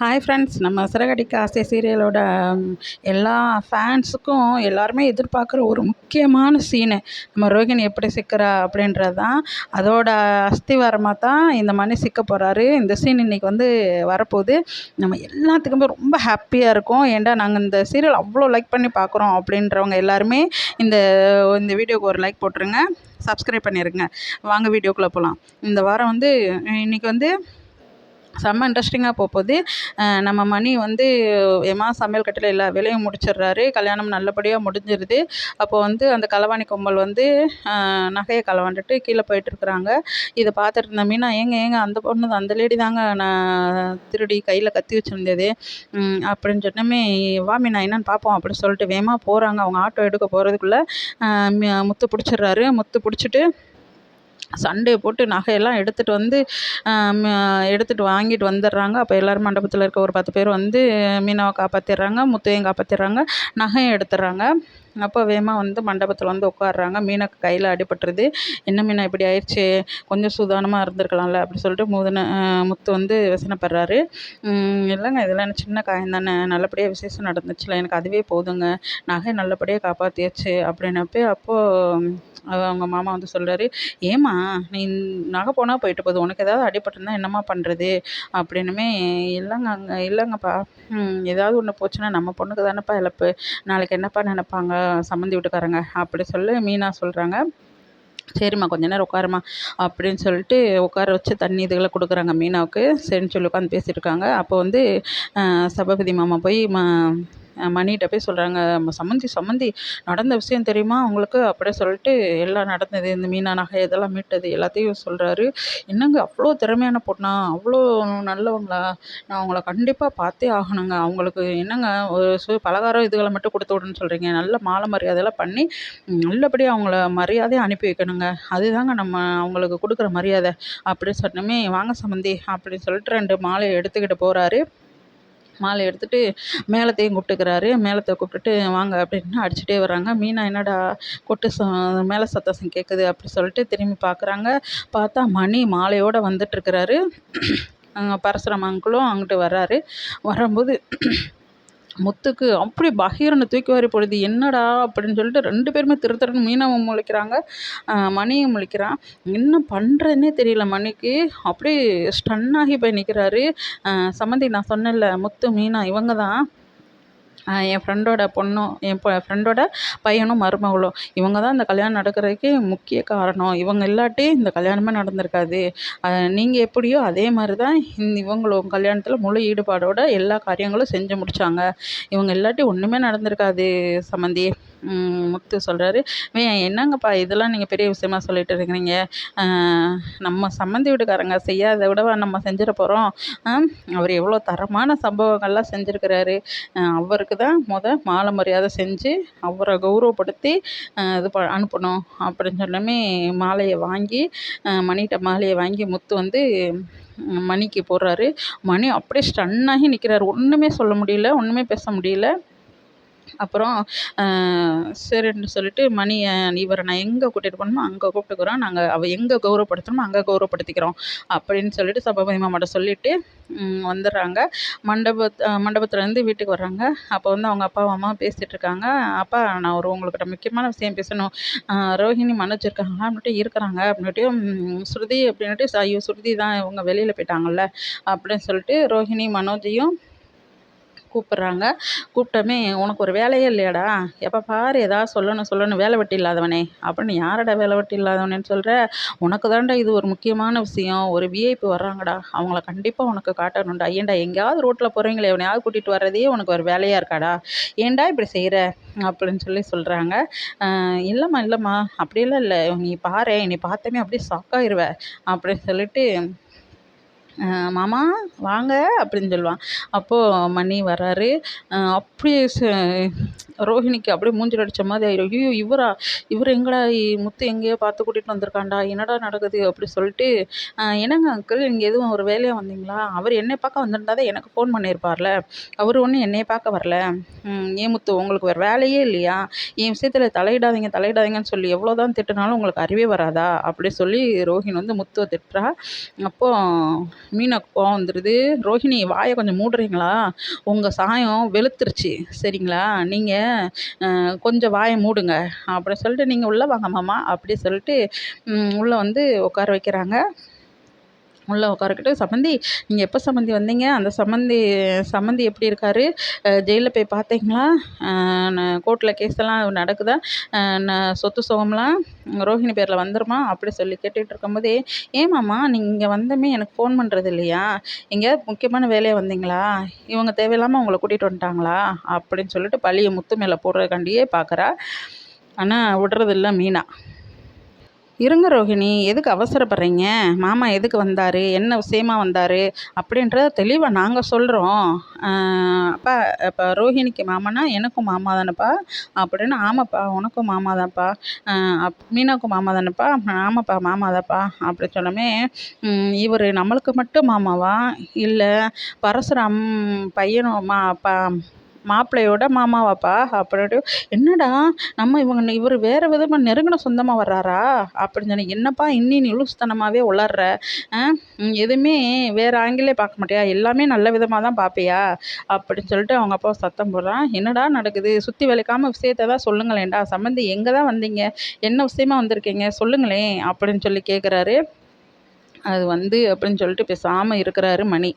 Hi friends நம்ம சிறகடிக்க ஆசை சீரியலோட எல்லா ஃபேன்ஸுக்கும் எல்லாருமே எதிர்பார்க்குற ஒரு முக்கியமான சீனு நம்ம ரோகிணி எப்படி சிக்கிறா அப்படின்றது தான் அதோட அஸ்திவாரமாக தான் இந்த மணி சிக்க போகிறாரு இந்த சீன் இன்றைக்கி வந்து வரப்போகுது. நம்ம எல்லாத்துக்குமே ரொம்ப ஹாப்பியாக இருக்கும். ஏன்டா நாங்கள் இந்த சீரியல் அவ்வளோ லைக் பண்ணி பார்க்குறோம் அப்படின்றவங்க எல்லாருமே இந்த இந்த வீடியோக்கு ஒரு லைக் போட்டுருங்க. சப்ஸ்கிரைப் பண்ணிடுங்க வாங்க வீடியோக்குள்ளே போகலாம் இந்த வாரம் வந்து இன்னைக்கு வந்து செம்ம இன்ட்ரெஸ்டிங்காக போகுது நம்ம மணி வந்து ஏமா சமையல் கட்டில் எல்லா வேலையும் முடிச்சிடுறாரு. கல்யாணம் நல்லபடியாக முடிஞ்சிருது. அப்போ வந்து அந்த களவாணி கும்பல் வந்து நகையை களவாண்டுட்டு கீழே போயிட்டுருக்குறாங்க இதை பார்த்துட்டு இருந்த மீனா ஏங்க ஏங்க அந்த பொண்ணு தான் அந்த லேடி தாங்க நான் திருடி கையில் கத்தி வச்சுருந்தது. அப்படின்னு சொன்னமே வா மீனா என்னன்னு பார்ப்போம் அப்படின்னு சொல்லிட்டு வேகமாக போகிறாங்க அவங்க ஆட்டோ எடுக்க போகிறதுக்குள்ளே முத்து பிடிச்சிடுறாரு. முத்து பிடிச்சிட்டு சண்டையை போட்டு நகையெல்லாம் எடுத்துகிட்டு வந்து எடுத்துகிட்டு வாங்கிட்டு வந்துடுறாங்க. அப்போ எல்லோரும் மண்டபத்தில் இருக்க ஒரு பத்து பேர் வந்து மீனவை காப்பாற்றிடுறாங்க முத்தையும் காப்பாற்றிடுறாங்க நகையும் எடுத்துடுறாங்க. அப்போ வேகமாக வந்து மண்டபத்தில் வந்து உட்காடுறாங்க மீனுக்கு கையில் அடிபட்டுருது. என்ன மீனா இப்படி ஆயிடுச்சு கொஞ்சம் சூதானமாக இருந்திருக்கலாம்ல அப்படி சொல்லிட்டு முதுன முத்து வந்து விசனப்படுறாரு. இல்லைங்க இதெல்லாம் எனக்கு சின்ன காயம் தானே நல்லபடியாக விசேஷம் நடந்துச்சுல எனக்கு அதுவே போதுங்க. நகை நல்லபடியாக காப்பாற்றியாச்சு அப்படின்னப்போ அப்போது அவங்க மாமா வந்து சொல்கிறாரு ஏம்மா நீ நகை போனால் போயிட்டு போகுது. உனக்கு ஏதாவது அடிபட்டிருந்தா என்னம்மா பண்ணுறது அப்படின்னுமே இல்லைங்க அங்கே இல்லைங்கப்பா. ஏதாவது ஒன்று போச்சுன்னா நம்ம பொண்ணுக்கு தானேப்பா இழப்பு. நாளைக்கு என்னப்பா நினைப்பாங்க சம்மந்தி வீட்டுக்காரங்க? அப்படி சொல்லி மீனா சொல்கிறாங்க சரிம்மா கொஞ்ச நேரம் உட்காருமா அப்படின்னு சொல்லிட்டு உட்கார வச்சு தண்ணி இதுகளை கொடுக்குறாங்க மீனாவுக்கு. சரின்னு சொல்லி உட்காந்து பேசிட்டு இருக்காங்க. அப்போ வந்து சபாபதி மாமா போய் மா மணிகிட்ட போய் சொல்கிறாங்க சம்மந்தி சம்மந்தி நடந்த விஷயம் தெரியுமா? உங்களுக்கு? அப்படியே சொல்லிட்டு எல்லாம் நடந்தது இந்த மீனா நகை இதெல்லாம் மீட்டது எல்லாத்தையும் சொல்கிறாரு என்னங்க அவ்வளோ திறமையான பொண்ணா? அவ்வளோ நல்லவங்களா? நான் அவங்கள கண்டிப்பாக பார்த்தே ஆகணுங்க. அவங்களுக்கு என்னங்க ஒரு சு பலகாரம் இதுகளை மட்டும் கொடுத்து விடுன்னு சொல்கிறீங்க நல்ல மாலை மரியாதையெல்லாம் பண்ணி நல்லபடியாக அவங்கள மரியாதையாக அனுப்பி வைக்கணுங்க. அதுதாங்க நம்ம அவங்களுக்கு கொடுக்குற மரியாதை. அப்படி சொன்னமே வாங்க சம்மந்தி அப்படின்னு சொல்லிட்டு ரெண்டு மாலையை எடுத்துக்கிட்டு போகிறாரு மாலை எடுத்துகிட்டு மேளத்தையும் கூப்பிட்டுக்கிறாரு. மேளத்தை கூப்பிட்டுட்டு வாங்க அப்படின்னு அடிச்சுட்டே வர்றாங்க. மீனா என்னடா கொட்டு ச மேலே சத்தம் கேட்குது அப்படி சொல்லிட்டு திரும்பி பார்க்குறாங்க பார்த்தா மணி மாலையோடு வந்துட்டுருக்கிறாரு பரசுரம் அங்கிளும் அங்கிட்டு வர்றாரு. வரும்போது முத்துக்கு அப்படி பகீரனை தூக்கி வாரி போடுது. என்னடா அப்படின்னு சொல்லிட்டு ரெண்டு பேருமே திரு திருன்னு மீனவும் முழிக்கிறாங்க. மணியும் முழிக்கிறான். என்ன பண்ணுறதுனே தெரியல மணிக்கு. அப்படியே ஸ்டன் ஆகி போய் நிற்கிறாரு சம்மந்தி நான் சொன்னேன்ல முத்து மீனா இவங்க தான் என் ஃப்ரெண்டோட பொண்ணும் என் ஃப்ரெண்டோட பையனும் மருமகளும். இவங்க தான் இந்த கல்யாணம் நடக்கிறதுக்கு முக்கிய காரணம். இவங்க இல்லாட்டி இந்த கல்யாணமே நடந்திருக்காது. நீங்கள் எப்படியோ அதே மாதிரி தான் இந் இவங்களும் கல்யாணத்தில் முழு ஈடுபாடோட எல்லா காரியங்களும் செஞ்சு முடித்தாங்க இவங்க இல்லாட்டி ஒன்றுமே நடந்திருக்காது சம்மந்தி முத்து சொல்கிறாரு என்னங்கப்பா இதெல்லாம் நீங்கள் பெரிய விஷயமா சொல்லிட்டு இருக்கிறீங்க? நம்ம சம்மந்தி வீட்டுக்காரங்க செய்யாத விடவா நம்ம செஞ்சிட போகிறோம் அவர் எவ்வளோ தரமான சம்பவங்கள்லாம் செஞ்சுருக்கிறாரு. அவருக்கு தான் முத மாலை மரியாதை செஞ்சு அவரை கௌரவப்படுத்தி இது ப அனுப்பணும் அப்படின்னு சொன்னமே மாலையை வாங்கி மணிகிட்ட மாலையை வாங்கி முத்து வந்து மணிக்கு போடுறாரு. மணி அப்படியே ஸ்டன்னாகி நிற்கிறாரு ஒன்றுமே சொல்ல முடியல ஒன்றுமே பேச முடியல. அப்புறம் சரின்னு சொல்லிட்டு மணி இவரை நான் எங்கே கூட்டிகிட்டு போகணுமோ அங்கே கூப்பிட்டுக்குறோம். நாங்கள் அவள் எங்கே கௌரவப்படுத்தணுமோ அங்கே கௌரவப்படுத்திக்கிறோம். அப்படின்னு சொல்லிட்டு சபாபதி மாமாட்ட சொல்லிவிட்டு வந்துடுறாங்க. மண்டபத்து மண்டபத்துலேருந்து வீட்டுக்கு வர்றாங்க. அப்போ வந்து அவங்க அப்பா அம்மா பேசிகிட்டு இருக்காங்க. அப்பா நான் ஒரு உங்கள்கிட்ட முக்கியமான விஷயம் பேசணும். ரோஹிணி மனோஜ் இருக்காங்களா அப்படின்ட்டு இருக்கிறாங்க அப்படின்ட்டு ஸ்ருதி அப்படின்ட்டு ஐயோ ஸ்ருதி தான் இவங்க வெளியில் போயிட்டாங்கல்ல அப்படின்னு சொல்லிட்டு ரோஹிணி மனோஜையும் கூப்பிட்றாங்க. கூப்பிட்டோமே உனக்கு ஒரு வேலையே இல்லையாடா. எப்போ பாரு ஏதாவது சொல்லணும் சொல்லணும். வேலை வெட்டி இல்லாதவனே. அப்படின்னு யாரடா வேலை வெட்டி இல்லாதவனேன்னு சொல்கிற உனக்கு தான்டா இது ஒரு முக்கியமான விஷயம். ஒரு விஐபி வர்றாங்கடா. அவங்கள கண்டிப்பாக உனக்கு காட்டணும்டா. ஏன்டா எங்கேயாவது ரோட்டில் போகிறீங்களே எவனையாவது கூட்டிகிட்டு வர்றதே உனக்கு ஒரு வேலையாக இருக்காடா. ஏன்டா இப்படி செய்கிற அப்படின்னு சொல்லி சொல்கிறாங்க இல்லைம்மா இல்லைம்மா. அப்படியெல்லாம் இல்லை. நீ பாரு. நீ பார்த்தமே அப்படியே ஷாக்காயிருவ அப்படின்னு சொல்லிட்டு மாமா வாங்க அப்படின்னு சொல்லுவான். அப்போது மணி வர்றாரு அப்படியே ச ரோஹிணிக்கு அப்படியே மூஞ்சில் அடித்த மாதிரி ஆயிரும். ஐயோ இவரா இவர் எங்கடா இ- முத்து எங்கேயோ பார்த்து கூட்டிகிட்டு வந்திருக்காண்டா என்னடா நடக்குது? அப்படி சொல்லிட்டு என்னங்க அங்கிள் இங்கே எதுவும் ஒரு வேலையாக வந்தீங்களா? அவர் என்னை பார்க்க வந்திருந்தா தான் எனக்கு ஃபோன் பண்ணியிருப்பார்ல அவர் ஒன்றும் என்னையை பார்க்க வரல. ஏன் முத்து உங்களுக்கு வேறு வேலையே இல்லையா? என் விஷயத்தில் தலையிடாதீங்க தலையிடாதீங்கன்னு சொல்லி எவ்வளோ தான் திட்டினாலும் உங்களுக்கு அறிவே வராதா? அப்படி சொல்லி ரோஹின் வந்து முத்துவை திட்டுறா. அப்போது மீனாக்கு கோவம் வந்துடுது ரோஹிணி வாயை கொஞ்சம் மூடுறீங்களா? உங்கள் சாயம் வெளுத்துருச்சு. சரிங்களா? நீங்கள் கொஞ்சம் வாயை மூடுங்க. அப்படி சொல்லிட்டு நீங்கள் உள்ளே வாங்க மாமா. அப்படி சொல்லிட்டு உள்ளே வந்து உட்கார வைக்கிறாங்க. உள்ளே உட்காரக்கிட்டு சம்மந்தி நீங்கள் எப்போ சம்மந்தி வந்தீங்க? அந்த சம்மந்தி சம்மந்தி எப்படி இருக்கார்? ஜெயிலில் போய் பார்த்தீங்களா கோர்ட்டில் கேஸெல்லாம் நடக்குதா? நான் சொத்து சுகம்லாம் ரோஹிணி பேரில் வந்துருமா? அப்படி சொல்லி கேட்டுகிட்டு இருக்கும்போதே ஏமாம்மா நீங்கள் இங்கே வந்தமே எனக்கு ஃபோன் பண்ணுறது இல்லையா? எங்கேயாவது முக்கியமான வேலையாக வந்தீங்களா? இவங்க தேவையில்லாமல் உங்களை கூட்டிகிட்டு வந்துட்டாங்களா? அப்படின்னு சொல்லிட்டு பழியை முத்து மேலே போடுறதுக்காண்டியே பார்க்குறா ஆனால் விடுறதில்ல மீனா. இருங்க ரோஹிணி எதுக்கு அவசரப்படுறீங்க? மாமா எதுக்கு வந்தார்? என்ன விஷயமா வந்தார்? அப்படின்றத தெளிவாக நாங்கள் சொல்கிறோம் அப்பா இப்போ ரோஹிணிக்கு மாமானா எனக்கும் மாமா தானேப்பா? அப்படின்னு ஆமாப்பா உனக்கும் மாமா தான்ப்பா. அப் மீனாவுக்கும் மாமா தானேப்பா? ஆமாப்பா மாமா தான்ப்பா. அப்படி சொன்னோமே இவர் நம்மளுக்கு மட்டும் மாமாவா? இல்லை பரசுராம் பையனும் மா பா மாப்பிள்ளையோட மாமாவாப்பா அப்படின்ட்டு என்னடா நம்ம இவங்க இவர் வேறு விதமாக நெருங்கின சொந்தமாக வர்றாரா? அப்படின்னு சொன்னேன். என்னப்பா இன்னி நீ லூசுத்தனமாகவே உளர்ற? எதுவுமே வேறு ஆங்கிலே பார்க்க மாட்டியா? எல்லாமே நல்ல விதமாக தான் பார்ப்பியா? அப்படின்னு சொல்லிட்டு அவங்க அப்பா சத்தம் போடுறான். என்னடா நடக்குது? சுற்றி விளக்காமல் விஷயத்த தான் சொல்லுங்களேன்டா. சம்மந்தி எங்கே தான் வந்தீங்க? என்ன விஷயமா வந்திருக்கீங்க? சொல்லுங்களேன். அப்படின்னு சொல்லி கேட்குறாரு அது வந்து அப்படின்னு சொல்லிட்டு பேசாமல் இருக்கிறாரு மணி.